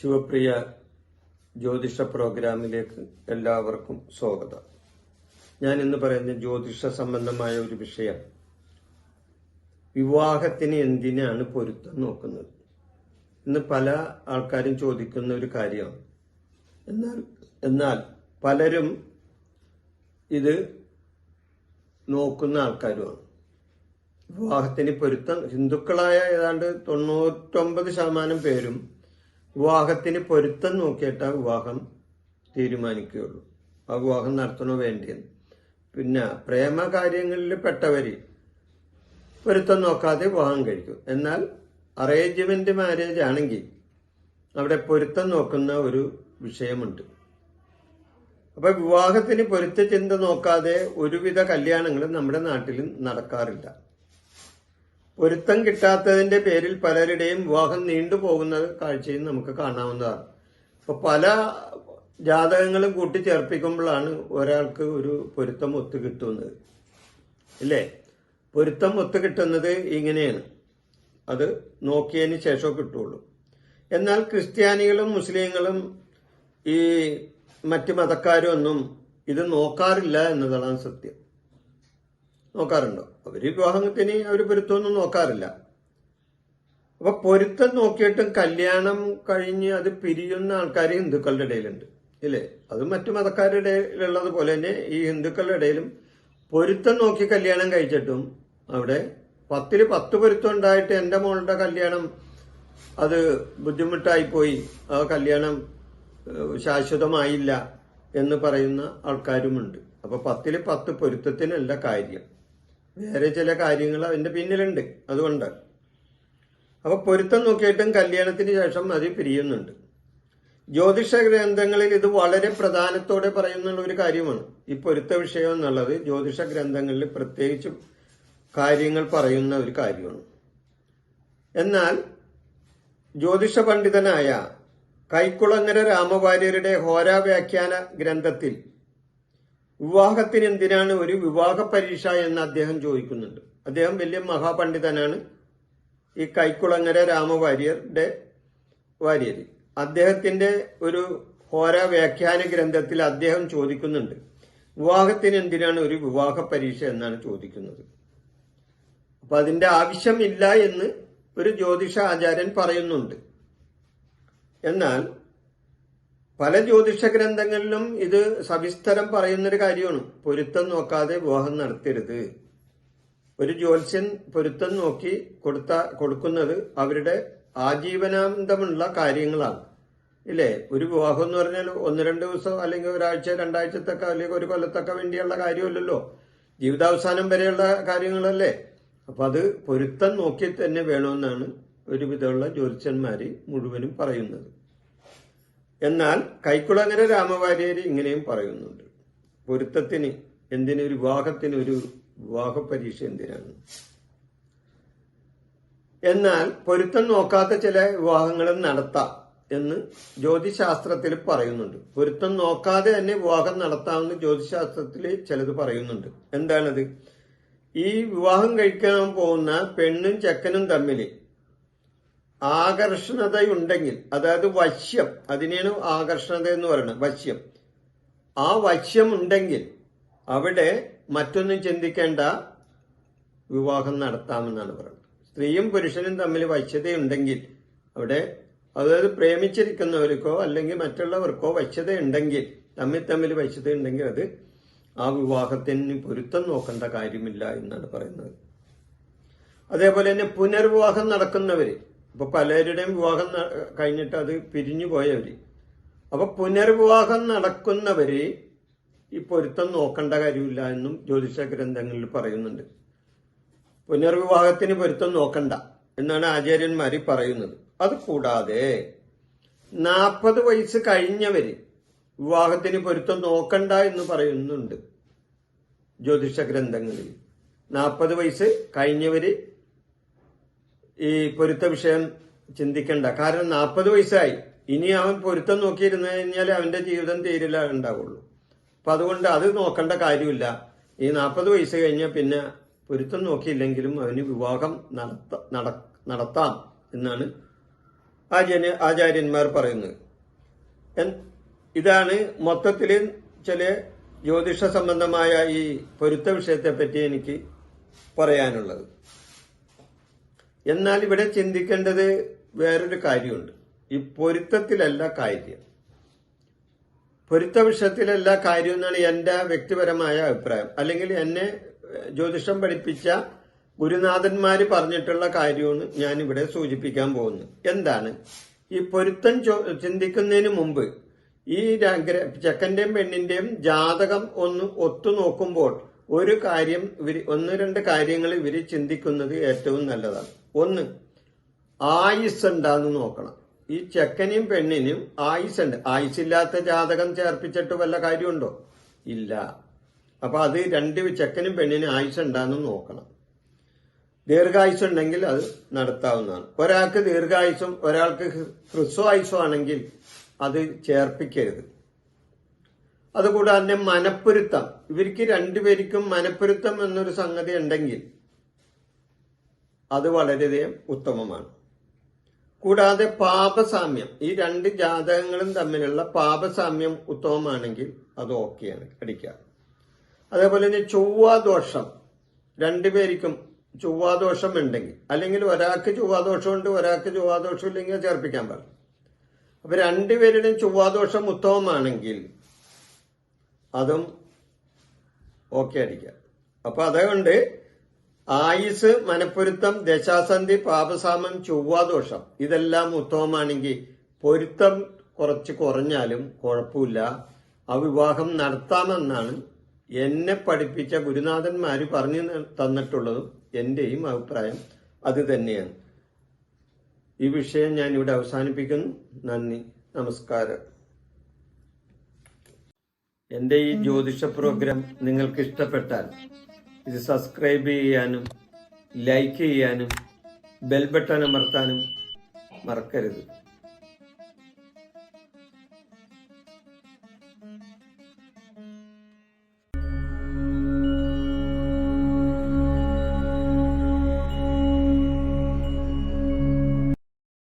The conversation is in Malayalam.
ശിവപ്രിയ ജ്യോതിഷ പ്രോഗ്രാമിലേക്ക് എല്ലാവർക്കും സ്വാഗതം. ഞാൻ ഇന്ന് പറയുന്ന ജ്യോതിഷ സംബന്ധമായ ഒരു വിഷയം. വിവാഹത്തിന് എന്തിനാണ് പൊരുത്തം നോക്കുന്നത്? ഇന്ന് പല ആൾക്കാരും ചോദിക്കുന്ന ഒരു കാര്യമാണ്. എന്നാൽ എന്നാൽ പലരും ഇത് നോക്കുന്ന ആൾക്കാരുമാണ്. വിവാഹത്തിന് പൊരുത്തം ഹിന്ദുക്കളായ ഏതാണ്ട് തൊണ്ണൂറ്റൊമ്പത് ശതമാനം പേരും വിവാഹത്തിന് പൊരുത്തം നോക്കിയിട്ടാ വിവാഹം തീരുമാനിക്കുകയുള്ളൂ. ആ വിവാഹം നടത്തണോ വേണ്ടിയെന്ന് പിന്നെ പ്രേമ കാര്യങ്ങളിൽ പെട്ടവര് പൊരുത്തം നോക്കാതെ വിവാഹം കഴിക്കും. എന്നാൽ അറേഞ്ച്മെന്റ് മാരേജ് ആണെങ്കിൽ അവിടെ പൊരുത്തം നോക്കുന്ന ഒരു വിഷയമുണ്ട്. അപ്പൊ വിവാഹത്തിന് പൊരുത്ത ചിന്ത നോക്കാതെ ഒരുവിധ കല്യാണങ്ങളും നമ്മുടെ നാട്ടിൽ നടക്കാറില്ല. പൊരുത്തം കിട്ടാത്തതിന്റെ പേരിൽ പലരുടെയും വിവാഹം നീണ്ടുപോകുന്ന കാഴ്ചയും നമുക്ക് കാണാവുന്നതാണ്. അപ്പൊ പല ജാതകങ്ങളും കൂട്ടിച്ചേർപ്പിക്കുമ്പോഴാണ് ഒരാൾക്ക് ഒരു പൊരുത്തം ഒത്തു കിട്ടുന്നത്. ഇല്ലേ? പൊരുത്തം ഒത്തു കിട്ടുന്നത് ഇങ്ങനെയാണ്. അത് നോക്കിയതിന് ശേഷം കിട്ടുള്ളൂ. എന്നാൽ ക്രിസ്ത്യാനികളും മുസ്ലിങ്ങളും ഈ മറ്റ് മതക്കാരും ഒന്നും ഇത് നോക്കാറില്ല എന്നതാണ് സത്യം. നോക്കാറുണ്ടോ. അവർ വിവാഹത്തിന് അവർ പൊരുത്തമൊന്നും നോക്കാറില്ല. അപ്പൊ പൊരുത്തം നോക്കിയിട്ടും കല്യാണം കഴിഞ്ഞ് അത് പിരിയുന്ന ആൾക്കാർ ഹിന്ദുക്കളുടെ ഇടയിലുണ്ട്. ഇല്ലേ? അത് മറ്റു മതക്കാരുടെ ഇടയിലുള്ളത് പോലെ തന്നെ ഈ ഹിന്ദുക്കളുടെ ഇടയിലും പൊരുത്തം നോക്കി കല്യാണം കഴിച്ചിട്ടും അവിടെ പത്തിൽ പത്ത് പൊരുത്തം ഉണ്ടായിട്ട് എന്റെ മോളുടെ കല്യാണം അത് ബുദ്ധിമുട്ടായി പോയി. ആ കല്യാണം ശാശ്വതമായില്ല എന്ന് പറയുന്ന ആൾക്കാരുമുണ്ട്. അപ്പൊ പത്തിൽ പത്ത് പൊരുത്തത്തിനല്ല കാര്യം. വേറെ ചില കാര്യങ്ങൾ അതിന്റെ പിന്നിലുണ്ട് അതുകൊണ്ട്. അപ്പോൾ പൊരുത്തം നോക്കിയിട്ടും കല്യാണത്തിന് ശേഷം അത് പിരിയുന്നുണ്ട്. ജ്യോതിഷ ഗ്രന്ഥങ്ങളിൽ ഇത് വളരെ പ്രധാനത്തോടെ പറയുന്ന ഒരു കാര്യമാണ്. ഈ പൊരുത്ത വിഷയം എന്നുള്ളത് ജ്യോതിഷ ഗ്രന്ഥങ്ങളിൽ പ്രത്യേകിച്ച് കാര്യങ്ങൾ പറയുന്ന ഒരു കാര്യമാണ്. എന്നാൽ ജ്യോതിഷ പണ്ഡിതനായ കൈക്കുളങ്ങര രാമവാര്യരുടെ ഹോരാ വ്യാഖ്യാന ഗ്രന്ഥത്തിൽ വിവാഹത്തിന് എന്തിനാണ് ഒരു വിവാഹ പരീക്ഷ എന്ന് അദ്ദേഹം ചോദിക്കുന്നുണ്ട്. അദ്ദേഹം വലിയ മഹാപണ്ഡിതനാണ്. ഈ കൈക്കുളങ്ങര രാമവാര്യരുടെ വാര്യർ അദ്ദേഹത്തിന്റെ ഒരു ഹോര വ്യാഖ്യാന ഗ്രന്ഥത്തിൽ അദ്ദേഹം ചോദിക്കുന്നുണ്ട്. വിവാഹത്തിന് എന്തിനാണ് ഒരു വിവാഹ പരീക്ഷ എന്നാണ് ചോദിക്കുന്നത്. അപ്പൊ അതിന്റെ ആവശ്യമില്ല എന്ന് ഒരു ജ്യോതിഷ ആചാര്യൻ പറയുന്നുണ്ട്. എന്നാൽ പല ജ്യോതിഷ ഗ്രന്ഥങ്ങളിലും ഇത് സവിസ്തരം പറയുന്നൊരു കാര്യമാണ്. പൊരുത്തം നോക്കാതെ വിവാഹം നടത്തരുത്. ഒരു ജ്യോത്സ്യൻ പൊരുത്തം നോക്കി കൊടുത്ത കൊടുക്കുന്നത് അവരുടെ ആജീവനാന്തമുള്ള കാര്യങ്ങളാണ്. ഇല്ലേ? ഒരു വിവാഹം എന്ന് പറഞ്ഞാൽ ഒന്ന് രണ്ട് ദിവസം അല്ലെങ്കിൽ ഒരാഴ്ച രണ്ടാഴ്ചത്തൊക്കെ അല്ലെങ്കിൽ ഒരു കൊല്ലത്തൊക്കെ വേണ്ടിയുള്ള കാര്യമല്ലല്ലോ. ജീവിതാവസാനം വരെയുള്ള കാര്യങ്ങളല്ലേ? അപ്പൊ അത് പൊരുത്തം നോക്കി തന്നെ വേണമെന്നാണ് ഒരുവിധമുള്ള ജ്യോത്സ്യന്മാര് മുഴുവനും പറയുന്നത്. എന്നാൽ കൈക്കുളങ്ങര രാമവാര്യര് ഇങ്ങനെയും പറയുന്നുണ്ട്. പൊരുത്തത്തിന് എന്തിനു ഒരു വിവാഹത്തിന് ഒരു വിവാഹ പരീക്ഷ എന്തിനാണ്? എന്നാൽ പൊരുത്തം നോക്കാത്ത ചില വിവാഹങ്ങൾ നടത്താം എന്ന് ജ്യോതിശാസ്ത്രത്തിൽ പറയുന്നുണ്ട്. പൊരുത്തം നോക്കാതെ തന്നെ വിവാഹം നടത്താമെന്ന് ജ്യോതിശാസ്ത്രത്തിൽ ചിലത് പറയുന്നുണ്ട്. എന്താണത്? ഈ വിവാഹം കഴിക്കാൻ പോകുന്ന പെണ്ണും ചെക്കനും തമ്മിൽ ആകർഷണതയുണ്ടെങ്കിൽ അതായത് വശ്യം അതിനെയാണ് ആകർഷണത എന്ന് പറയുന്നത് വശ്യം. ആ വശ്യം ഉണ്ടെങ്കിൽ അവിടെ മറ്റൊന്നും ചിന്തിക്കേണ്ട വിവാഹം നടത്താമെന്നാണ് പറയുന്നത്. സ്ത്രീയും പുരുഷനും തമ്മിൽ വശ്യതയുണ്ടെങ്കിൽ അവിടെ അതായത് പ്രേമിച്ചിരിക്കുന്നവർക്കോ അല്ലെങ്കിൽ മറ്റുള്ളവർക്കോ വശ്യതയുണ്ടെങ്കിൽ തമ്മിൽ തമ്മിൽ വശ്യതയുണ്ടെങ്കിൽ അത് ആ വിവാഹത്തിന് പൊരുത്തം നോക്കേണ്ട കാര്യമില്ല എന്നാണ് പറയുന്നത്. അതേപോലെ തന്നെ പുനർവിവാഹം നടക്കുന്നവര് ഇപ്പൊ പലരുടെയും വിവാഹം കഴിഞ്ഞിട്ട് അത് പിരിഞ്ഞു പോയവര്. അപ്പൊ പുനർവിവാഹം നടക്കുന്നവര് ഈ പൊരുത്തം നോക്കേണ്ട കാര്യമില്ല എന്നും ജ്യോതിഷ ഗ്രന്ഥങ്ങളിൽ പറയുന്നുണ്ട്. പുനർവിവാഹത്തിന് പൊരുത്തം നോക്കണ്ട എന്നാണ് ആചാര്യന്മാര് പറയുന്നത്. അത് കൂടാതെ നാൽപ്പത് വയസ്സ് കഴിഞ്ഞവര് വിവാഹത്തിന് പൊരുത്തം നോക്കണ്ട എന്ന് പറയുന്നുണ്ട് ജ്യോതിഷ ഗ്രന്ഥങ്ങളിൽ. നാൽപ്പത് വയസ്സ് കഴിഞ്ഞവര് ഈ പൊരുത്ത വിഷയം ചിന്തിക്കണ്ട. കാരണം നാൽപ്പത് വയസ്സായി. ഇനി അവൻ പൊരുത്തം നോക്കിയിരുന്നു കഴിഞ്ഞാൽ അവന്റെ ജീവിതം തീരില്ല ഉണ്ടാവുള്ളൂ. അപ്പൊ അതുകൊണ്ട് അത് നോക്കേണ്ട കാര്യമില്ല. ഈ നാൽപ്പത് വയസ്സ് കഴിഞ്ഞാൽ പിന്നെ പൊരുത്തം നോക്കിയില്ലെങ്കിലും അവന് വിവാഹം നടത്ത നട- നടത്താം എന്നാണ് ആചാര്യ ആചാര്യന്മാർ പറയുന്നത്. ഇതാണ് മൊത്തത്തിൽ ചില ജ്യോതിഷ സംബന്ധമായ ഈ പൊരുത്ത വിഷയത്തെ പറ്റി എനിക്ക് പറയാനുള്ളത്. എന്നാൽ ഇവിടെ ചിന്തിക്കേണ്ടത് വേറൊരു കാര്യമുണ്ട്. ഈ പൊരുത്തത്തിലല്ല കാര്യം. പൊരുത്ത വിഷയത്തിലല്ല കാര്യം എന്നാണ് എന്റെ വ്യക്തിപരമായ അഭിപ്രായം. അല്ലെങ്കിൽ എന്നെ ജ്യോതിഷം പഠിപ്പിച്ച ഗുരുനാഥന്മാര് പറഞ്ഞിട്ടുള്ള കാര്യമാണ് ഞാൻ ഇവിടെ സൂചിപ്പിക്കാൻ പോകുന്നത്. എന്താണ്? ഈ പൊരുത്തം ചിന്തിക്കുന്നതിന് മുമ്പ് ഈ ചെക്കന്റെയും പെണ്ണിന്റെയും ജാതകം ഒന്ന് ഒത്തു നോക്കുമ്പോൾ ഒരു കാര്യം ഇവർ ഒന്ന് രണ്ട് കാര്യങ്ങൾ ഇവർ ചിന്തിക്കുന്നത് ഏറ്റവും നല്ലതാണ്. ഒന്ന് ആയുസ് ഉണ്ടാന്ന് നോക്കണം. ഈ ചെക്കനെയും പെണ്ണിനും ആയുസ് ഉണ്ട് ആയുസില്ലാത്ത ജാതകം ചേർപ്പിച്ചിട്ട് വല്ല കാര്യമുണ്ടോ? ഇല്ല. അപ്പൊ അത് രണ്ട് ചെക്കനും പെണ്ണിനും ആയുസ് ഉണ്ടാന്ന് നോക്കണം. ദീർഘായുസ് ഉണ്ടെങ്കിൽ അത് നടത്താവുന്നതാണ്. ഒരാൾക്ക് ദീർഘായുസും ഒരാൾക്ക് ഹ്രസ്വായുസും ആണെങ്കിൽ അത് ചേർപ്പിക്കരുത്. അതുകൂടാതെ മനപ്പൊരുത്തം. ഇവർക്ക് രണ്ടുപേർക്കും മനപ്പൊരുത്തം എന്നൊരു സംഗതി ഉണ്ടെങ്കിൽ അത് വളരെയധികം ഉത്തമമാണ്. കൂടാതെ പാപസാമ്യം ഈ രണ്ട് ജാതകങ്ങളും തമ്മിലുള്ള പാപസാമ്യം ഉത്തമമാണെങ്കിൽ അത് ഓക്കെയാണ് അടിക്കുക. അതേപോലെ തന്നെ ചൊവ്വാദോഷം രണ്ടുപേർക്കും ചൊവ്വാദോഷം ഉണ്ടെങ്കിൽ അല്ലെങ്കിൽ ഒരാൾക്ക് ചൊവ്വാദോഷമുണ്ട് ഒരാൾക്ക് ചൊവ്വാദോഷം ഇല്ലെങ്കിൽ ചേർപ്പിക്കാൻ പാടില്ല. അപ്പൊ രണ്ടുപേരുടെയും ചൊവ്വാദോഷം ഉത്തമമാണെങ്കിൽ അതും ഓക്കെ അടിക്കുക. അപ്പൊ അതുകൊണ്ട് ആയുസ് മനപ്പൊരുത്തം ദശാസന്ധി പാപസാമം ചൊവ്വാദോഷം ഇതെല്ലാം ഉത്തമമാണെങ്കിൽ പൊരുത്തം കുറച്ച് കുറഞ്ഞാലും കുഴപ്പമില്ല. ആ വിവാഹം നടത്താമെന്നാണ് എന്നെ പഠിപ്പിച്ച ഗുരുനാഥന്മാർ പറഞ്ഞു തന്നിട്ടുള്ളതും എന്റെയും അഭിപ്രായം അത് തന്നെയാണ്. ഈ വിഷയം ഞാൻ ഇവിടെ അവസാനിപ്പിക്കുന്നു. നന്ദി. നമസ്കാരം. എന്റെ ഈ ജ്യോതിഷ പ്രോഗ്രാം നിങ്ങൾക്ക് ഇഷ്ടപ്പെട്ടാൽ ഇത് സബ്സ്ക്രൈബ് ചെയ്യാനും ലൈക്ക് ചെയ്യാനും ബെൽ ബട്ടൺ അമർത്താനും മറക്കരുത്.